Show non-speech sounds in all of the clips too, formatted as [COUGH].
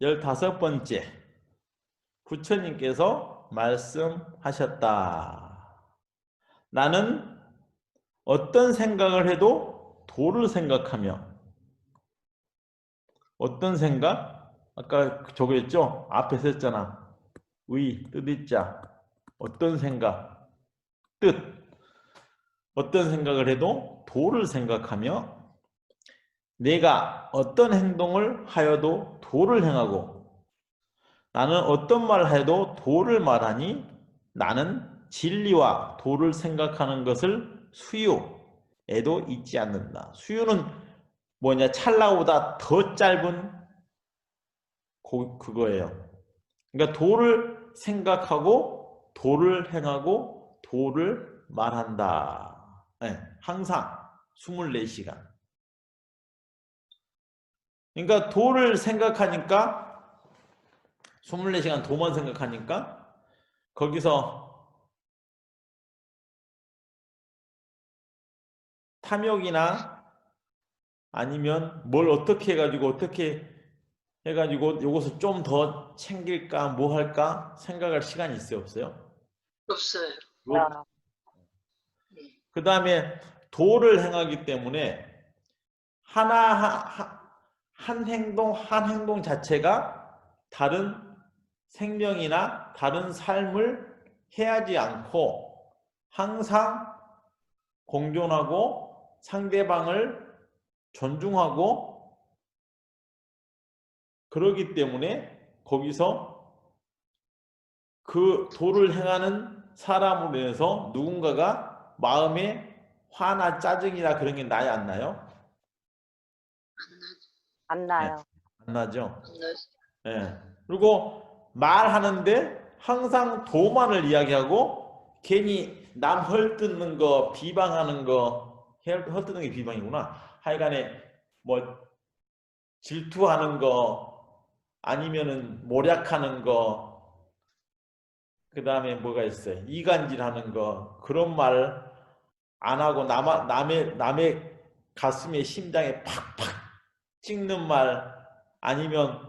열다섯 번째 부처님께서 말씀하셨다. 나는 어떤 생각을 해도 도를 생각하며 어떤 생각? 아까 저거 했죠? 앞에 썼잖아. 의, 뜻있자. 어떤 생각? 뜻. 어떤 생각을 해도 도를 생각하며 내가 어떤 행동을 하여도 도를 행하고 나는 어떤 말을 해도 도를 말하니 나는 진리와 도를 생각하는 것을 수요에도 잊지 않는다. 수요는 뭐냐 찰나보다 더 짧은 고- 그거예요. 그러니까 도를 생각하고 도를 행하고 도를 말한다. 네, 항상 24시간. 그러니까 도를 생각하니까 24시간 도만 생각하니까 거기서 탐욕이나 아니면 뭘 어떻게 해가지고 어떻게 해가지고 요것을 좀 더 챙길까 뭐 할까 생각할 시간이 있어요 없어요? 없어요. 아, 그 다음에 도를 행하기 때문에 하나 하- 한 행동 한 행동 자체가 다른 생명이나 다른 삶을 해하지 않고 항상 공존하고 상대방을 존중하고 그러기 때문에 거기서 그 도를 행하는 사람으로 인해서 누군가가 마음에 화나 짜증이나 그런 게 나요 안 나요? 안 나요. 안 나죠? 안 나지. 예. 그리고 말하는데 항상 도만을 이야기하고 괜히 남 헐뜯는 거 비방하는 거 헐- 헐뜯는 게 비방이구나. 하여간에 뭐 질투하는 거 아니면은 모략하는 거 그 다음에 뭐가 있어요? 이간질하는 거 그런 말 안 하고 남, 남의 남의 가슴에 심장에 팍팍 찍는 말 아니면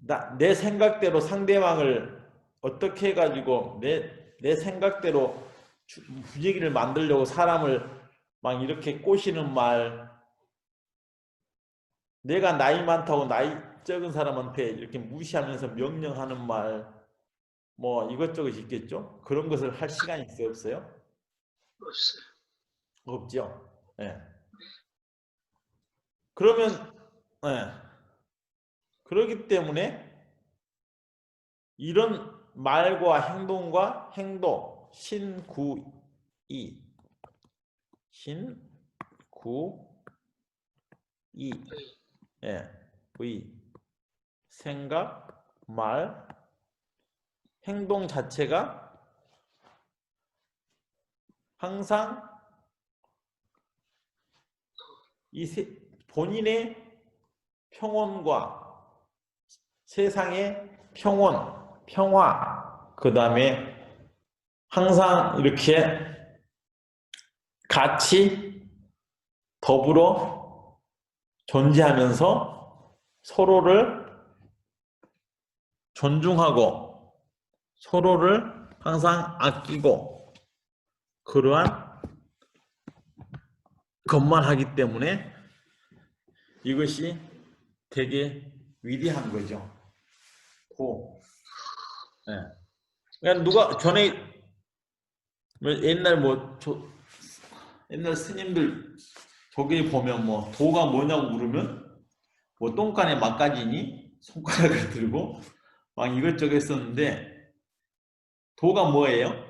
나, 내 생각대로 상대방을 어떻게 해가지고 내, 내 생각대로 주- 분위기를 만들려고 사람을 막 이렇게 꼬시는 말 내가 나이 많다고 나이 적은 사람한테 이렇게 무시하면서 명령하는 말 뭐 이것저것 있겠죠? 그런 것을 할 시간이 있어요 없어요? 없어요. 없죠. 예. 그러면 예. 그렇기 때문에 이런 말과 행동과 행동 신구이 신구이 예. 의 생각 말 행동 자체가 항상 이 세- 본인의 평온과 세상의 평온, 평화, 그 다음에 항상 이렇게 같이 더불어 존재하면서 서로를 존중하고 서로를 항상 아끼고 그러한 것만 하기 때문에 이것이 되게 위대한 거죠. 고. 예. 그러니까 누가 전에 뭐 옛날 뭐 저, 옛날 스님들 저기 보면 뭐 도가 뭐냐고 물으면 뭐 똥간에 막가지니 손가락을 [LAUGHS] 들고 막 이것저것 했었는데 도가 뭐예요?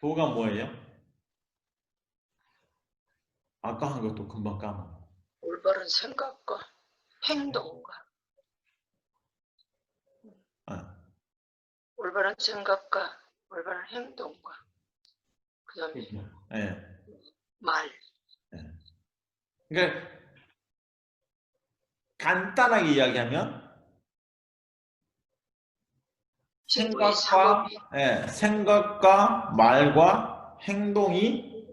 도가 뭐예요? 아까 한 것도 금방 까먹어. 올바른 생각과 행동과 아, 올바른 생각과 올바른 행동과 그다음에 예. 말 그러니까 간단하게 이야기하면 친구의 생각과 예, 생각과 말과 행동이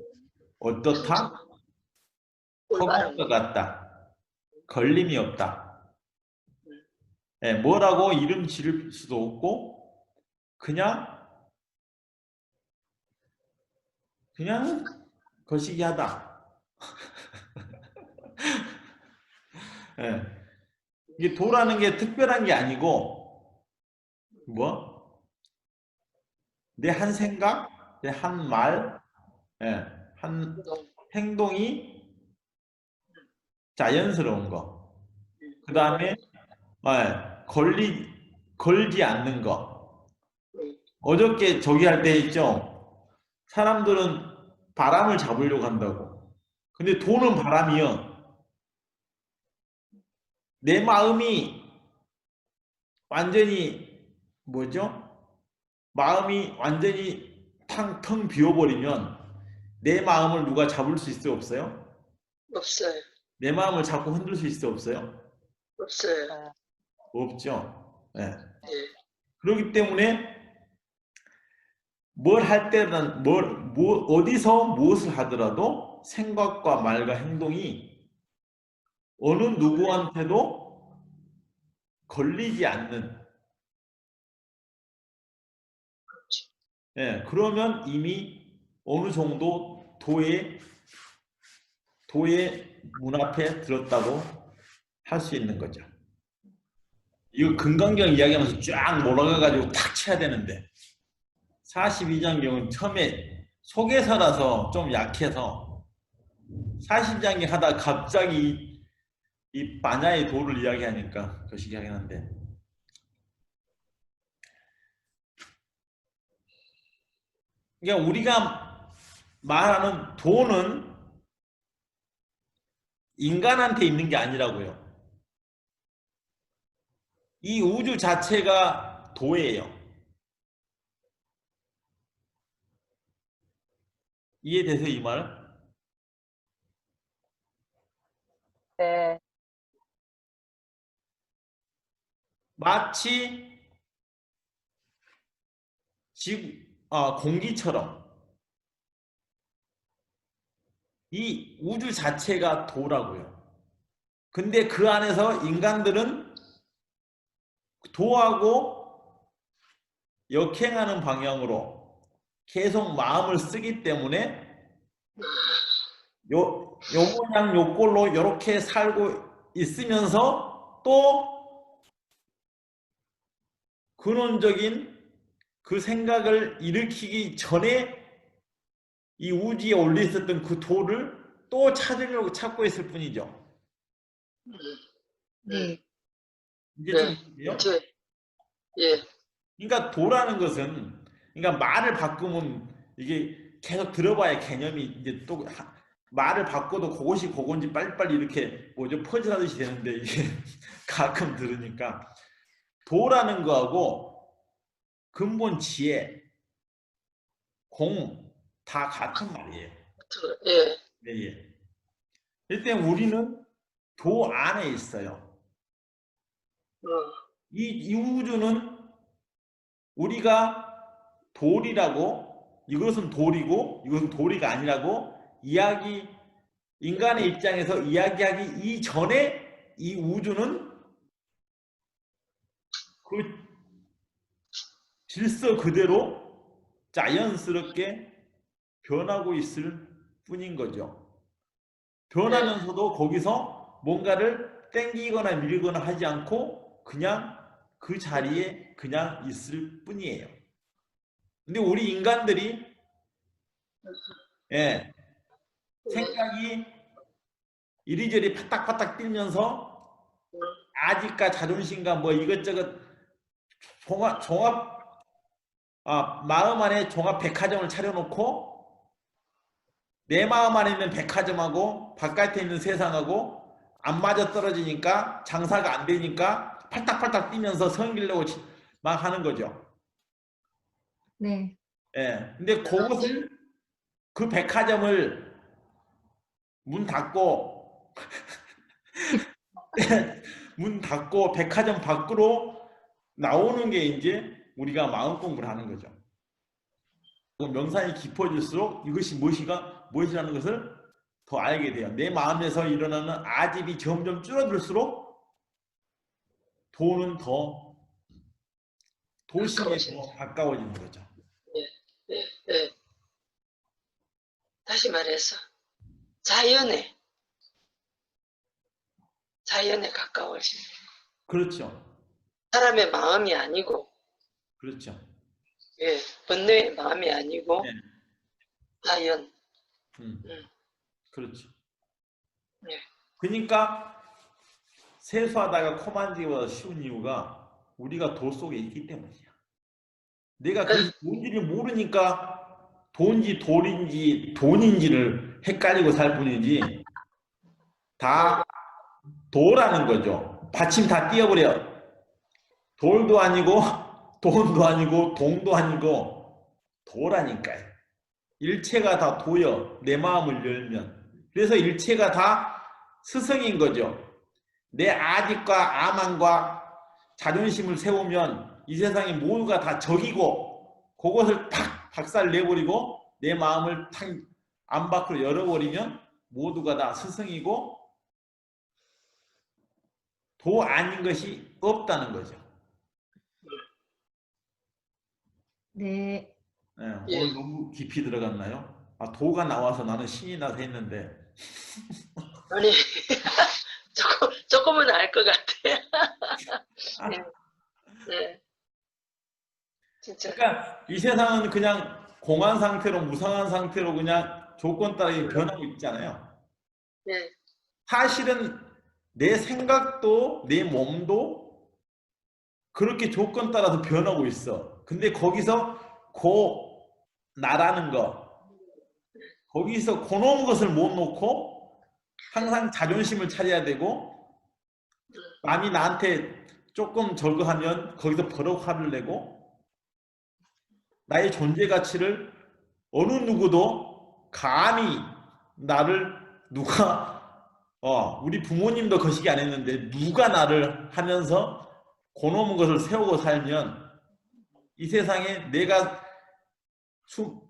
어떻다? 허공과 같다. 걸림이 없다. 예, 뭐라고 이름 지을 수도 없고 그냥 그냥 거시기하다. [LAUGHS] 예. 이게 도라는 게 특별한 게 아니고 뭐? 내 한 생각, 내 한 말, 예, 한 행동. 행동이 자연스러운 거. 그 다음에 걸리 걸지 않는 거. 음, 어저께 저기 할 때 있죠. 사람들은 바람을 잡으려고 한다고. 근데 돈은 바람이요. 내 마음이 완전히 뭐죠? 마음이 완전히 탕텅 비워버리면 내 마음을 누가 잡을 수 있어요? 없어요? 없어요. 내 마음을 자꾸 흔들 수 있어 없어요? 없어요. 없죠. 예. 예. 그렇기 때문에 뭘 할 때는 뭘, 뭐, 어디서 무엇을 하더라도 생각과 말과 행동이 어느 누구한테도 걸리지 않는 예, 그러면 이미 어느 정도 도의 도의 문 앞에 들었다고 할 수 있는 거죠. 이거 금강경 이야기하면서 쫙 몰아가가지고 탁 쳐야 되는데 42장경은 처음에 속에서라서 좀 약해서 40장경 하다 갑자기 이, 이 반야의 도를 이야기하니까 거시기하긴 한데 그러니까 우리가 말하는 도는 인간한테 있는 게 아니라고요. 이 우주 자체가 도예요. 이해되세요, 이 말? 네, 마치 지구, 아, 공기처럼 이 우주 자체가 도라고요. 근데 그 안에서 인간들은 도하고 역행하는 방향으로 계속 마음을 쓰기 때문에 요, 요 모양 요 꼴로 이렇게 살고 있으면서 또 근원적인 그 생각을 일으키기 전에 이 우주에 올려 있었던 그 도를 또 찾으려고 찾고 있을 뿐이죠. 이제 네. 좀 이해요? 제, 예. 그러니까 도라는 것은 그러니까 말을 바꾸면 이게 계속 들어봐야 개념이 이제 또 하- 말을 바꿔도 그것이 그건지 빨리빨리 이렇게 뭐죠 퍼즐하듯이 되는데 이게 [LAUGHS] 가끔 들으니까 도라는 거하고 근본 지혜, 공 다 같은 말이에요. 저, 예. 네, 예. 일단 우리는 도 안에 있어요. 어, 이, 이 우주는 우리가 돌이라고 이것은 돌이고 이것은 돌이가 아니라고 이야기 인간의 입장에서 이야기하기 이전에 이 우주는 그 질서 그대로 자연스럽게 변하고 있을 뿐인 거죠. 변하면서도 거기서 뭔가를 땡기거나 밀거나 하지 않고 그냥 그 자리에 그냥 있을 뿐이에요. 근데 우리 인간들이 예, 예. 생각이 이리저리 파닥파닥 뛰면서 음, 아직까 자존심과 뭐 이것저것 종합 종합 아 마음 안에 종합 백화점을 차려놓고 내 마음 안에 있는 백화점하고 바깥에 있는 세상하고 안 맞아 떨어지니까 장사가 안 되니까 팔딱팔딱 뛰면서 성기려고 지- 막 하는 거죠. 네. 예. 근데 그것을 그 백화점을 문 닫고 [LAUGHS] 문 닫고 백화점 밖으로 나오는 게 이제 우리가 마음 공부를 하는 거죠. 명상이 깊어질수록 이것이 무엇이가 무엇이라는 것을 더 알게 돼요. 내 마음에서 일어나는 아집이 점점 줄어들수록 도는 더 도심에 더 가까워지는 거죠. 예, 예. 다시 말해서 자연에 자연에 가까워지는 그렇죠. 사람의 마음이 아니고 그렇죠. 예, 번뇌의 마음이 아니고 네. 자연 음. 음. 그렇죠. 네. 그러니까 세수하다가 코 만지기보다 쉬운 이유가 우리가 도 속에 있기 때문이야. 내가 그 뭔지를 모르니까 돈지 돌인지 돈인지를 헷갈리고 살 뿐이지 다 도라는 거죠. 받침 다 띄어버려. 돌도 아니고 돈도 아니고 동도 아니고 도라니까요. 일체가 다 도여 내 마음을 열면 그래서 일체가 다 스승인 거죠. 내 아집과 아만과 자존심을 세우면 이 세상의 모두가 다 적이고 그것을 탁 박살 내버리고 내 마음을 탁 안 밖으로 열어버리면 모두가 다 스승이고 도 아닌 것이 없다는 거죠. 네. 네, 예. 오늘 너무 깊이 들어갔나요? 아, 도가 나와서 나는 신이 나서 했는데 아니 [LAUGHS] 조금 조금은 알 것 같아. [LAUGHS] 네. 네. 진짜 그러니까 이 세상은 그냥 공한 상태로 무상한 상태로 그냥 조건 따라 변하고 있잖아요. 네. 사실은 내 생각도 내 몸도 그렇게 조건 따라서 변하고 있어. 근데 거기서 고 나라는 거. 거기서 고놈 것을 못 놓고 항상 자존심을 차려야 되고 남이 나한테 조금 저거하면 거기서 버럭 화를 내고 나의 존재 가치를 어느 누구도 감히 나를 누가 어, 우리 부모님도 거시기 안 했는데 누가 나를 하면서 고놈은 것을 세우고 살면 이 세상에 내가 숨,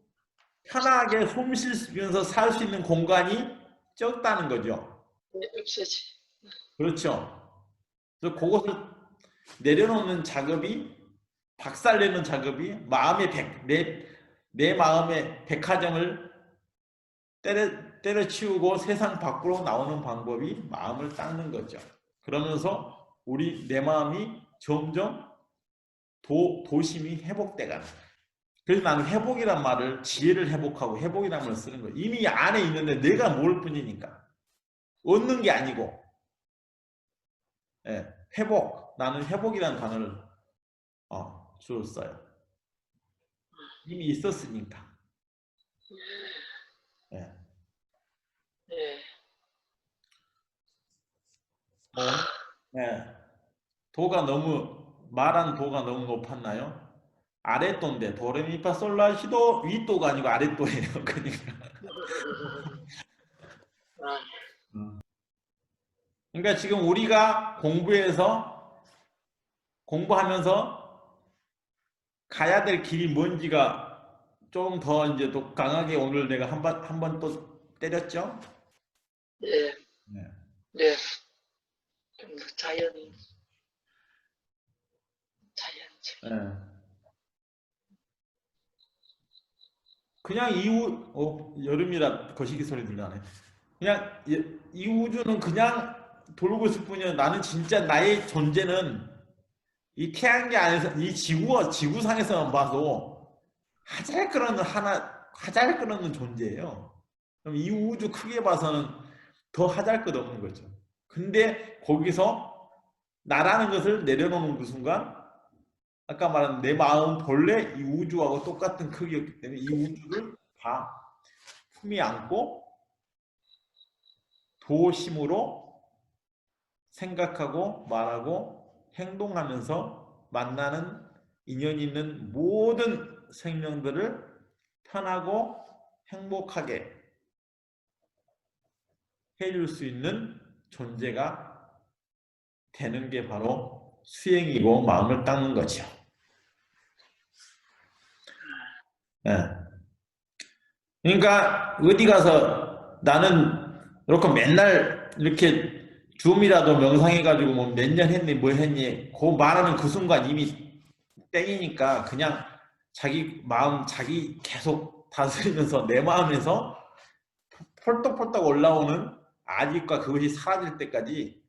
편하게 숨 쉬면서 살 수 있는 공간이 적다는 거죠. 네, 없어지. 그렇죠. 그래서 그것을 내려놓는 작업이 박살내는 작업이 마음의 백, 내, 내 마음의 백화점을 때려, 때려치우고 세상 밖으로 나오는 방법이 마음을 닦는 거죠. 그러면서 우리 내 마음이 점점 도, 도심이 회복돼 가는 거예요. 그래서 나는 회복이란 말을 지혜를 회복하고 회복이란 말을 쓰는 거예요. 이미 안에 있는데 내가 모를 뿐이니까. 얻는 게 아니고. 예, 회복. 나는 회복이라는 단어를 어, 주로 써요. 이미 있었으니까. 예. 네. 어, 예. 도가 너무 말한 도가 너무 높았나요? 아랫도인데 도레미파 솔라시도 윗도가 아니고 아랫도예요. [LAUGHS] 그러니까. 아, 그러니까 지금 우리가 공부해서 공부하면서 가야 될 길이 뭔지가 좀 더 이제 또 강하게 오늘 내가 한 번 한 번 또 때렸죠. 네. 네. 네. 좀더 자연. 예. 그냥 이 우 어, 여름이라 거시기 소리 들려네. 그냥 이, 이 우주는 그냥 돌고 있을 뿐이야. 나는 진짜 나의 존재는 이 태양계 안에서 이 지구 지구상에서만 봐도 하잘 끓는 하나 하잘 끓는 존재예요. 그럼 이 우주 크게 봐서는 더 하잘 것 없는 거죠. 근데 거기서 나라는 것을 내려놓는 그 순간 아까 말한 내 마음 본래 이 우주하고 똑같은 크기였기 때문에 이 우주를 다 품이 안고 도심으로 생각하고 말하고 행동하면서 만나는 인연 있는 모든 생명들을 편하고 행복하게 해줄 수 있는 존재가 되는 게 바로 수행이고 마음을 닦는 거죠. 예. 그러니까 어디 가서 나는 이렇게 맨날 이렇게 줌이라도 명상해가지고 뭐 몇 년 했니 뭐 했니 그 말하는 그 순간 이미 땡이니까 그냥 자기 마음 자기 계속 다스리면서 내 마음에서 펄떡펄떡 올라오는 아직과 그것이 사라질 때까지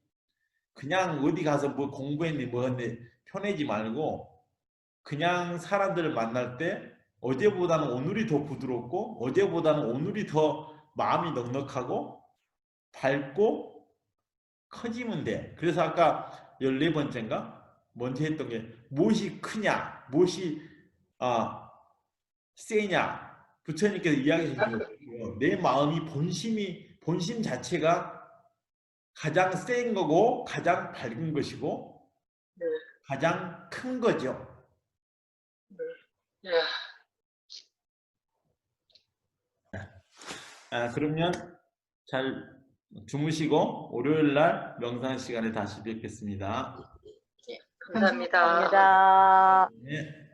그냥 어디 가서 뭐 공부했니 뭐 했니 편해지 말고 그냥 사람들을 만날 때 어제보다는 오늘이 더 부드럽고 어제보다는 오늘이 더 마음이 넉넉하고 밝고 커지면 돼. 그래서 아까 14번째인가? 먼저 했던 게 무엇이 크냐, 무엇이 아, 세냐. 부처님께서 이야기해 거예요. 내 마음이 본심이 본심 자체가 가장 센 거고 가장 밝은 것이고 네. 가장 큰 거죠. 예. 아, 그러면 잘 주무시고 월요일 날 명상 시간에 다시 뵙겠습니다. 감사합니다. 감사합니다. 네.